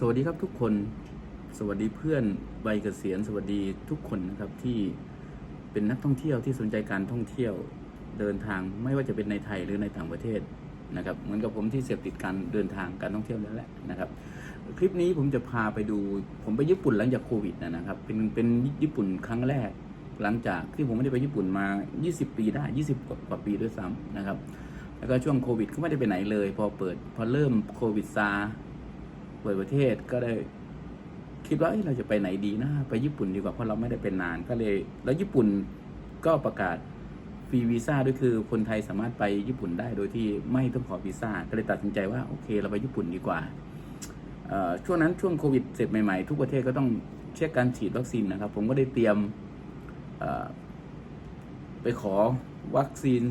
สวัสดีครับทุกคน สวัสดีเพื่อนวัยเกษียณ สวัสดีทุกคนนะครับที่เป็นนักท่องเที่ยวที่สนใจการท่องเที่ยวเดินทางไม่ว่าจะเป็นในไทยหรือในต่างประเทศนะครับเหมือนกับผมที่เสพติดการเดินทางการท่องเที่ยวนั่นแหละนะครับ คลิปนี้ผมจะพาไปดู ผมไปญี่ปุ่นหลังจากโควิดนะนะครับ เป็นเป็นญี่ปุ่นครั้งแรก หลังจากที่ผมไม่ได้ไปญี่ปุ่นมา 20 ปีได้ 20 กว่าปีด้วยซ้ำนะครับแล้วก็ช่วงโควิดก็ไม่ได้ไปไหนเลย พอเปิดพอเริ่มโควิดซา เปิดประเทศก็ได้คิดว่าเราจะไปไหนดีนะ ไปญี่ปุ่นดีกว่าเพราะเราไม่ได้เป็นนานก็เลย แล้วญี่ปุ่นก็ประกาศฟรีวีซ่าด้วยคือคนไทยสามารถไปญี่ปุ่นได้โดยที่ไม่ต้องขอวีซ่าก็เลยตัดสินใจว่าโอเคเราไปญี่ปุ่นดีกว่าช่วงนั้นช่วงโควิดเสร็จใหม่ๆ ทุกประเทศก็ต้องเช็คการฉีดวัคซีนนะครับ ผมก็ได้เตรียมไปขอวัคซีน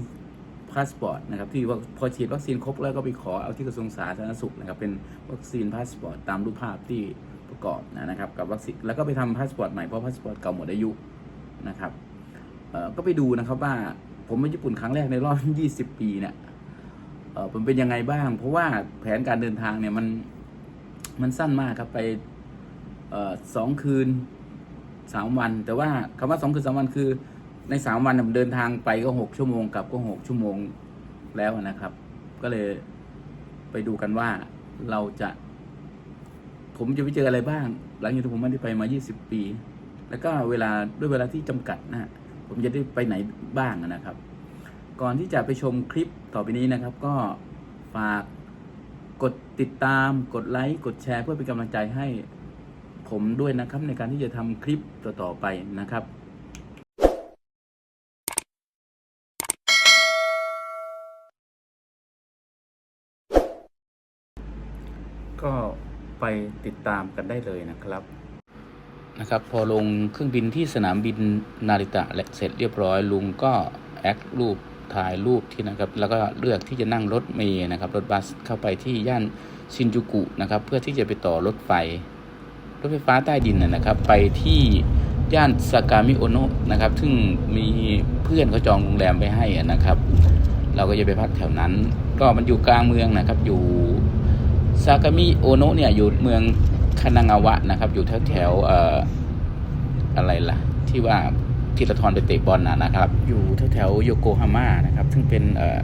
พาสปอร์ตนะครับที่ว่าพอฉีดวัคซีนครบแล้วก็ไปขอเอาที่กระทรวงสาธารณสุขนะครับเป็นวัคซีนพาสปอร์ตตามรูปภาพที่ประกอบนะครับกับวัคซีนแล้วก็ไปทำพาสปอร์ตใหม่เพราะพาสปอร์ตเก่าหมดอายุนะครับเอ่อก็ไปดูนะครับว่าผมไปญี่ปุ่นครั้งแรกในรอบ 20 ปีเนี่ยเอ่อผมเป็นยังไงบ้าง เพราะว่าแผนการเดินทางเนี่ยมันมันสั้นมากครับไปเอ่อสองคืนสามวัน แต่ว่าคำว่าสองคืนสามวันคือ ในสามวันผมเดินทางไปก็หกชั่วโมงกลับก็หกชั่วโมงแล้วนะครับ ก็เลยไปดูกันว่าเราจะ ผมจะไปเจออะไรบ้าง หลังจากที่ผมไม่ได้ไปมา 20 ปี แล้วก็เวลาด้วยเวลาที่จำกัดนะฮะผมจะได้ไปไหนบ้างนะครับ ก่อนที่จะไปชมคลิปต่อไปนี้นะครับ ก็ฝากกดติดตามกดไลค์กดแชร์เพื่อเป็นกำลังใจให้ผมด้วยนะครับในการที่จะทำคลิปต่อๆไปนะครับ ก็ไปติดตามกันได้เลยนะครับนะครับ พอลงเครื่องบินที่สนามบินนาริตะและเสร็จเรียบร้อยลุงก็แอครูปถ่ายรูปที่นะครับ แล้วก็เลือกที่จะนั่งรถเมย์นะครับ รถบัสเข้าไปที่ย่านชินจูกุนะครับ เพื่อที่จะไปต่อรถไฟ รถไฟฟ้าใต้ดินนะครับ ไปที่ย่านสากามิโอโนะนะครับ ซึ่งมีเพื่อนเขาจองโรงแรมไปให้นะครับ เราก็จะไปพักแถวนั้น ก็มันอยู่กลางเมืองนะครับ อยู่ ซากามิโอโนะเนี่ยอยู่เมืองคานางาวะนะครับ อยู่แถวแถวๆเอ่ออะไรล่ะ ที่ว่าทีละทรไปเตะบอลนะนะครับ อยู่แถวแถวๆโยโกฮาม่านะครับ ซึ่งเป็นเอ่อ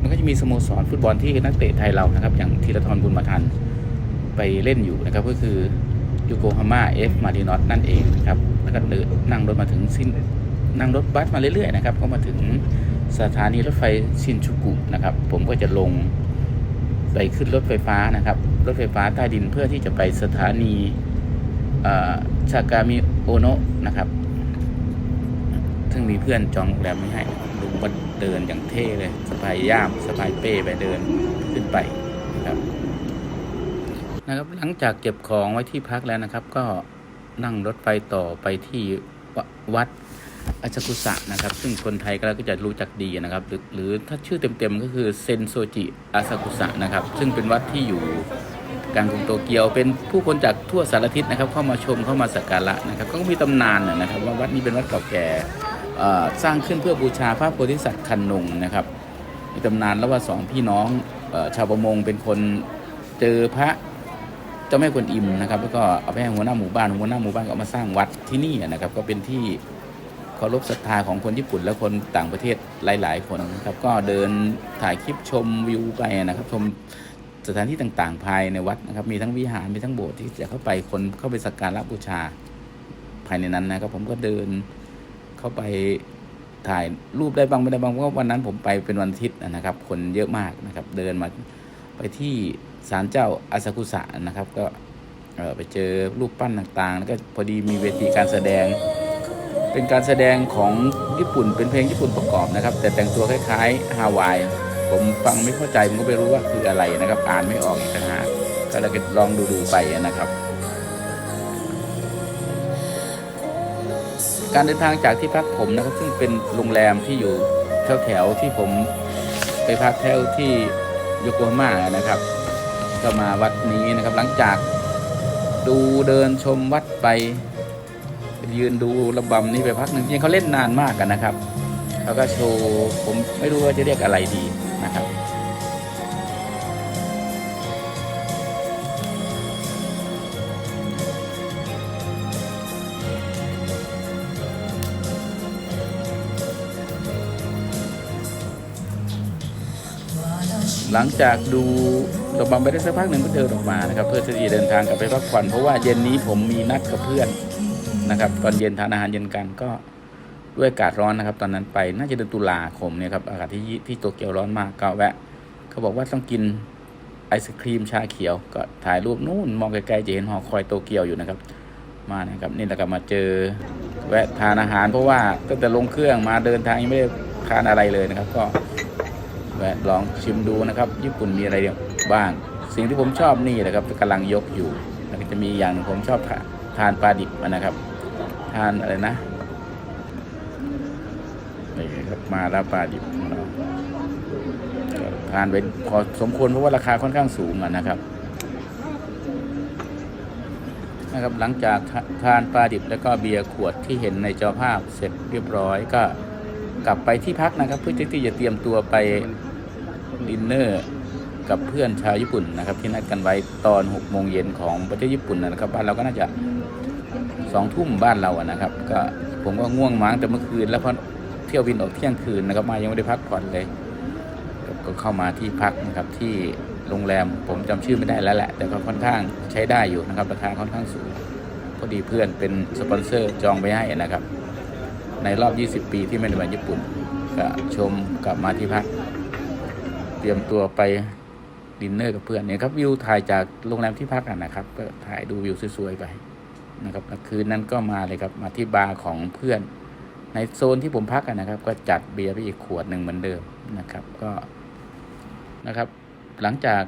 มันก็จะมีสโมสรฟุตบอลที่นักเตะไทยเรานะครับ อย่างทีละทรบุญมาทันไปเล่นอยู่นะครับ ก็คือโยโกฮาม่าเอฟมารินอสนั่นเองนะครับแล้วก็เดินนั่งรถมาถึงสิ้นนั่งรถบัสมาเรื่อยๆนะครับ ก็มาถึงสถานีรถไฟชินจูกุนะครับ ผมก็จะลง ไปขึ้นรถไฟฟ้านะครับ รถไฟฟ้าใต้ดินเพื่อที่จะไปสถานีชากามิโอโนะนะครับ ซึ่งมีเพื่อนจองโรงแรมไม่ให้ลุงก็เดินอย่างเท่เลยสะพายย่ามสะพายเป้ไปเดินขึ้นไปนะครับนะครับ หลังจากเก็บของไว้ที่พักแล้วนะครับ ก็นั่งรถไฟต่อไปที่ววัด อาซากุสะนะครับ ซึ่งคนไทยก็ก็จะรู้จักดีนะครับหรือหรือถ้าชื่อเต็มๆก็คือเซนโซจิอาซากุสะนะครับ ซึ่งเป็นวัดที่อยู่กลางกรุงโตเกียวเป็นผู้คนจากทั่วสารทิศนะครับ เข้ามาชมเข้ามาสักการะนะครับ ก็มีตำนานนะครับ ว่าวัดนี้เป็นวัดเก่าแก่สร้างขึ้นเพื่อบูชาพระโพธิสัตว์คันนงนะครับมีตำนานแล้วว่าสองพี่น้องอชาวประมงเป็นคนเจอพระเจ้าแม่กวนอิมนะครับ แล้วก็เอาไปให้หัวหน้าหมู่บ้านหัวหน้าหมู่บ้านก็เอามาสร้างวัดที่นี่นะครับ ก็เป็นที่ เคารพศรัทธาของคนญี่ปุ่นและคนต่างประเทศหลาย ๆ คนนะครับก็เดินถ่ายคลิปชมวิวไปนะครับ ชมสถานที่ต่างๆ ภายในวัดนะครับ มีทั้งวิหารมีทั้งโบสถ์ที่จะเข้าไปคนเข้าไปสักการะบูชาภายในนั้นนะครับ ผมก็เดินเข้าไปถ่ายรูปได้บ้างไม่ได้บ้างเพราะวันนั้นผมไปเป็นวันอาทิตย์นะครับ คนเยอะมากนะครับ เดินมาไปที่ศาลเจ้าอาซากุสะนะครับ ก็ไปเจอรูปปั้นต่างๆ แล้วก็พอดีมีเวทีการแสดง เป็นการแสดงของญี่ปุ่นเป็นเพลงญี่ปุ่นประกอบนะครับ แต่แต่งตัวคล้ายๆฮาวาย ผมฟังไม่เข้าใจผมก็ไม่รู้ว่าคืออะไรนะครับ อ่านไม่ออกอีกต่างหากก็เลยลองดูๆไปนะครับ การเดินทางจากที่พักผมนะครับ ซึ่งเป็นโรงแรมที่อยู่แถวๆที่ผมไปพักแถวที่โยโกฮาม่านะครับ ก็มาวัดนี้นะครับ หลังจากดูเดินชมวัดไป ยืนดูระบำนี่ไปพักหนึ่งจริงเขาเล่นนานมากกันนะครับแล้วก็โชว์ผมไม่รู้ว่าจะเรียกอะไรดีนะครับหลังจากดูระบำไปได้สักพักหนึ่งก็เดินออกมานะครับ เพื่อจะเดินทางกลับไปพักผ่อนเพราะว่าเย็นนี้ผมมีนัดกับเพื่อน นะครับ ตอนเย็นทานอาหารเย็นกันก็ด้วยอากาศร้อนนะครับ ตอนนั้นไปน่าจะเดือนตุลาคมเนี่ยครับอากาศที่ที่โตเกียวร้อนมากก็แวะเขาบอกว่าต้องกินไอศครีมชาเขียวก็ถ่ายรูปนู่นมองไกลๆจะเห็นหอคอยโตเกียวอยู่นะครับ มานะครับนี่แหละครับมาเจอแวะทานอาหารเพราะว่าตั้งแต่ลงเครื่องมาเดินทางยังไม่ได้ทานอะไรเลยนะครับ ก็แวะลองชิมดูนะครับ ญี่ปุ่นมีอะไรบ้าง สิ่งที่ผมชอบนี่แหละครับกำลังยกอยู่แล้วก็จะมีอย่างผมชอบทานปลาดิบนะครับ ทานอะไรนะนี่ครับมาแล้วปลาดิบของเราทานไปพอสมควรเพราะว่าราคาค่อนข้างสูงอะนะครับนะครับ หลังจากทาทานปลาดิบแล้วก็เบียร์ขวดที่เห็นในจอภาพเสร็จเรียบร้อยก็กลับไปที่พักนะครับ เพื่อที่จะเตรียมตัวไปดินเนอร์กับเพื่อนชาวญี่ปุ่นนะครับ ที่นัดกันไว้ตอน6โมงเย็นของประเทศญี่ปุ่นนะครับบ้านเราก็น่าจะ สองทุ่มบ้านเราอะนะครับ ก็ผมก็ง่วงมั้งแต่เมื่อคืน แล้วเพราะเที่ยวบินออกเที่ยงคืนนะครับมายังไม่ได้พักผ่อนเลย ก็เข้ามาที่พักนะครับที่โรงแรมผมจำชื่อไม่ได้แล้วแหละ แต่ก็ค่อนข้างใช้ได้อยู่นะครับ ราคาค่อนข้างสูงพอดีเพื่อนเป็นสปอนเซอร์จองไปให้นะครับ ในรอบ 20 ปีที่ไม่ได้มาญี่ปุ่นก็ชมกลับมาที่พัก เตรียมตัวไปดินเนอร์กับเพื่อนเนี่ยครับวิวถ่ายจากโรงแรมที่พักกันนะครับก็ถ่ายดูวิวสวยๆไป นะครับคืนนั้นก็มาเลยครับมาที่บาร์ของเพื่อน ในโซนที่ผมพักกันนะครับ ก็จัดเบียร์ไปอีกขวดหนึ่งเหมือนเดิมนะครับก็นะครับ หลังจาก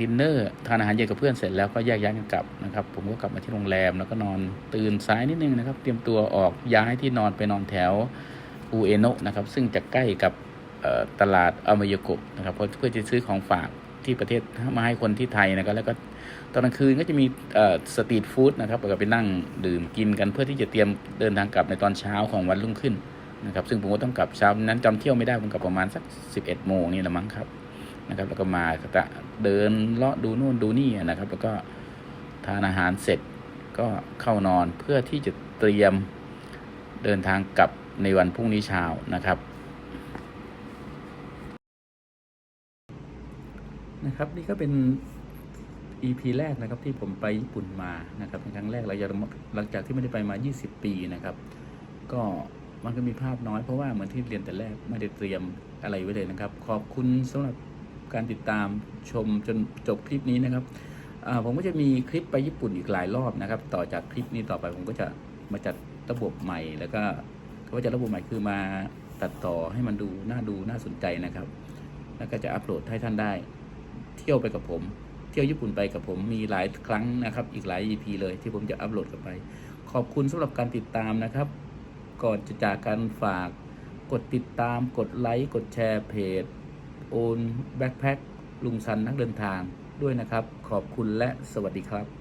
ดินเนอร์ทานอาหารเย็นกับเพื่อนเสร็จแล้วก็แยกย้ายกันกลับนะครับ ผมก็กลับมาที่โรงแรมแล้วก็นอนตื่นสายนิดนึงนะครับ เตรียมตัวออกย้ายที่นอนไปนอนแถวอูเอโนะนะครับ ซึ่งจะใกล้กับตลาดอเมยโกะนะครับเพื่อจะซื้อของฝากที่ประเทศมาให้คนที่ไทยนะครับแล้วก็ ตอนกลางคืนก็จะมีสตรีทฟู้ดนะครับก็ไปนั่งดื่มกินกันเพื่อที่จะเตรียมเดินทางกลับในตอนเช้าของวันรุ่งขึ้นนะครับ ซึ่งผมก็ต้องกลับเช้านั้นจำเที่ยวไม่ได้ผมกลับประมาณสัก 11โมงนี่ละมั้งครับนะครับ แล้วก็มาก็จะเดินเลาะดูนู่นดูนี่นะครับ แล้วก็ทานอาหารเสร็จก็เข้านอนเพื่อที่จะเตรียมเดินทางกลับในวันพรุ่งนี้เช้านะครับนะครับ นี่ก็เป็น EP แรกนะครับที่ผมไปญี่ปุ่นมานะครับเป็นครั้งแรกหลังจากหลังจากที่ไม่ได้ไปมา 20 ปีนะครับ ก็มันก็มีภาพน้อยเพราะว่าเหมือนที่เรียนแต่แรกไม่ได้เตรียมอะไรไว้เลยนะครับ ขอบคุณสำหรับการติดตามชมจนจบคลิปนี้นะครับผมก็จะมีคลิปไปญี่ปุ่นอีกหลายรอบนะครับ ต่อจากคลิปนี้ต่อไปผมก็จะมาจัดระบบใหม่ แล้วก็ว่าจะระบบใหม่คือมาตัดต่อให้มันดูน่าดูน่าสนใจนะครับ แล้วก็จะอัปโหลดให้ท่านได้ เที่ยวไปกับผม เที่ยวญี่ปุ่นไปกับผมมีหลายครั้งนะครับ อีกหลาย EP เลยที่ผมจะอัปโหลดกันไป ขอบคุณสำหรับการติดตามนะครับ ก่อนจะจากการฝากกดติดตามกดไลค์กดแชร์เพจโอนแบ็คแพ็คลุงซันนักเดินทางด้วยนะครับ ขอบคุณและสวัสดีครับ